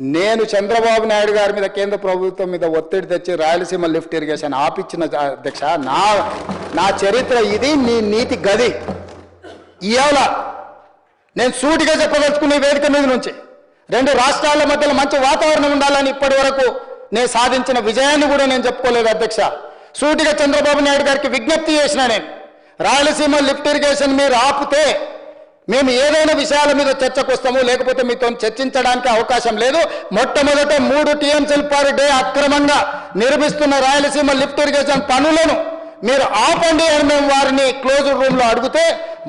నేను చంద్రబాబు నాయుడు గారి మీద కేంద్ర ప్రభుత్వం మీద ఒత్తిడి తెచ్చి రాయలసీమ లిఫ్ట్ ఇరిగేషన్ ఆపిచ్చిన అధ్యక్ష నా నా చరిత్ర ఇది నీ నీతి గది. ఇవాళ నేను సూటిగా చెప్పదలుచుకున్న వేదిక మీద నుంచి రెండు రాష్ట్రాల మధ్యలో మంచి వాతావరణం ఉండాలని ఇప్పటి వరకు నేను సాధించిన విజయాన్ని కూడా నేను చెప్పుకోలేదు అధ్యక్ష. సూటిగా చంద్రబాబు నాయుడు గారికి విజ్ఞప్తి చేసిన నేను రాయలసీమ లిఫ్ట్ ఇరిగేషన్ మీరు ఆపితే మేము ఏదైనా విషయాల మీద చర్చకు వస్తాము లేకపోతే మీతో చర్చించడానికి అవకాశం లేదు. మొట్టమొదట మూడు టీఎంసీల పర్ డే అక్రమంగా నిర్మిస్తున్న రాయలసీమ లిఫ్ట్ ఇరిగేషన్ పనులను మీరు ఆపండి అని మేము వారిని క్లోజ్ రూమ్లో అడిగితే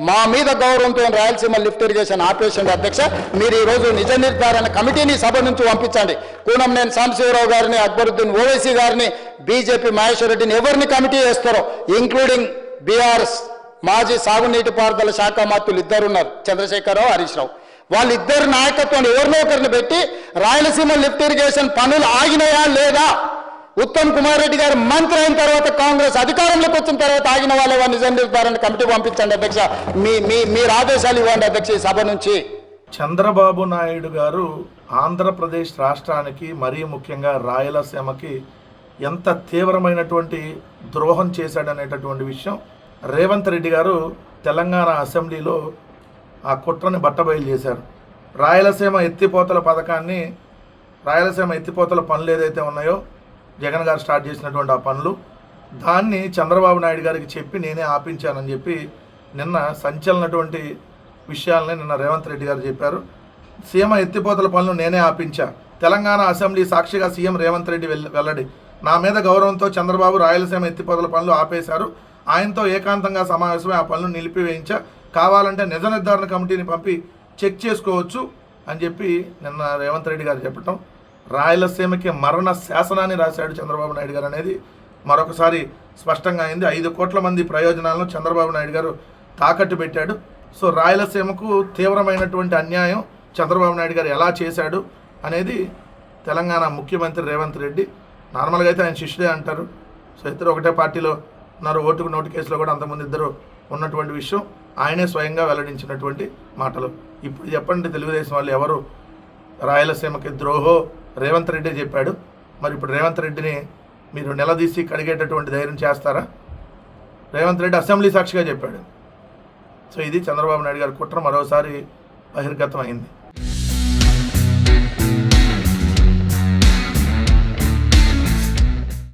మా మీద గౌరవంతో రాయలసీమ లిఫ్ట్ ఇరిగేషన్ ఆపరేషన్ అధ్యక్ష మీరు ఈరోజు నిజ నిర్ధారణ కమిటీని సభ నుంచి పంపించండి. కూనం నేను సాంబశివరావు గారిని అక్బరుద్దీన్ ఓవైసీ గారిని బీజేపీ మహేశ్వర్ రెడ్డిని ఎవరిని కమిటీ చేస్తారో ఇంక్లూడింగ్ బీఆర్ఎస్ మాజీ సాగునీటి పారుదల శాఖ మంత్రులు ఇద్దరు ఉన్నారు చంద్రశేఖరరావు హరీష్ రావు. వాళ్ళిద్దరు నాయకత్వం ఎవరినో ఒకరిని పెట్టి రాయలసీమ లిఫ్ట్ ఇరిగేషన్ పనులు ఆగినాయా లేదా? ఉత్తమ్ కుమార్ రెడ్డి గారు మంత్రి అయిన తర్వాత కాంగ్రెస్ అధికారంలోకి వచ్చిన తర్వాత ఆగిన వాళ్ళ వారి నిజం నిర్ధారణ కమిటీ పంపించండి అధ్యక్ష. మీ మీ మీరు ఆదేశాలు ఇవ్వండి అధ్యక్ష ఈ సభ నుంచి. చంద్రబాబు నాయుడు గారు ఆంధ్రప్రదేశ్ రాష్ట్రానికి మరీ ముఖ్యంగా రాయలసీమకి ఎంత తీవ్రమైనటువంటి ద్రోహం చేశాడనేటటువంటి విషయం రేవంత్ రెడ్డి గారు తెలంగాణ అసెంబ్లీలో ఆ కుట్రని బట్టబయలు చేశారు. రాయలసీమ ఎత్తిపోతల పథకాన్ని రాయలసీమ ఎత్తిపోతల పనులు ఏదైతే ఉన్నాయో జగన్ గారు స్టార్ట్ చేసినటువంటి ఆ పనులు దాన్ని చంద్రబాబు నాయుడు గారికి చెప్పి నేనే ఆపించానని చెప్పి నిన్న సంచలనటువంటి విషయాలని నిన్న రేవంత్ రెడ్డి గారు చెప్పారు. సీఎం ఎత్తిపోతల పనులు నేనే ఆపించా. తెలంగాణ అసెంబ్లీ సాక్షిగా సీఎం రేవంత్ రెడ్డి వెల్ వెల్లడి. నా మీద గౌరవంతో చంద్రబాబు రాయలసీమ ఎత్తిపోతల పనులు ఆపేశారు. ఆయనతో ఏకాంతంగా సమావేశమై ఆ పనులు నిలిపివేయించా కావాలంటే నిజ నిర్ధారణ కమిటీని పంపి చెక్ చేసుకోవచ్చు అని చెప్పి నిన్న రేవంత్ రెడ్డి గారు చెప్పటం. రాయలసీమకి మరణ శాసనాన్ని రాశాడు చంద్రబాబు నాయుడు గారు అనేది మరొకసారి స్పష్టంగా అయింది. ఐదు కోట్ల మంది ప్రయోజనాలను చంద్రబాబు నాయుడు గారు తాకట్టు పెట్టాడు. సో రాయలసీమకు తీవ్రమైనటువంటి అన్యాయం చంద్రబాబు నాయుడు గారు ఎలా చేశాడు అనేది తెలంగాణ ముఖ్యమంత్రి రేవంత్ రెడ్డి నార్మల్గా అయితే ఆయన శిష్యుడే అంటారు. సో ఇద్దరు ఒకటే పార్టీలో ఉన్నారు ఓటుకు నోటు కేసులో కూడా అంతమంది ఇద్దరు ఉన్నటువంటి విషయం ఆయనే స్వయంగా వెల్లడించినటువంటి మాటలు. ఇప్పుడు చెప్పండి తెలుగుదేశం వాళ్ళు ఎవరు? రాయలసీమకి ద్రోహో రేవంత్ రెడ్డి చెప్పాడు. మరి ఇప్పుడు రేవంత్ రెడ్డిని మీరు నిలదీసి కడిగేటటువంటి ధైర్యం చేస్తారా? రేవంత్ రెడ్డి అసెంబ్లీ సాక్షిగా చెప్పాడు. సో ఇది చంద్రబాబు నాయుడు గారి కుట్ర మరోసారి బహిర్గతం అయింది.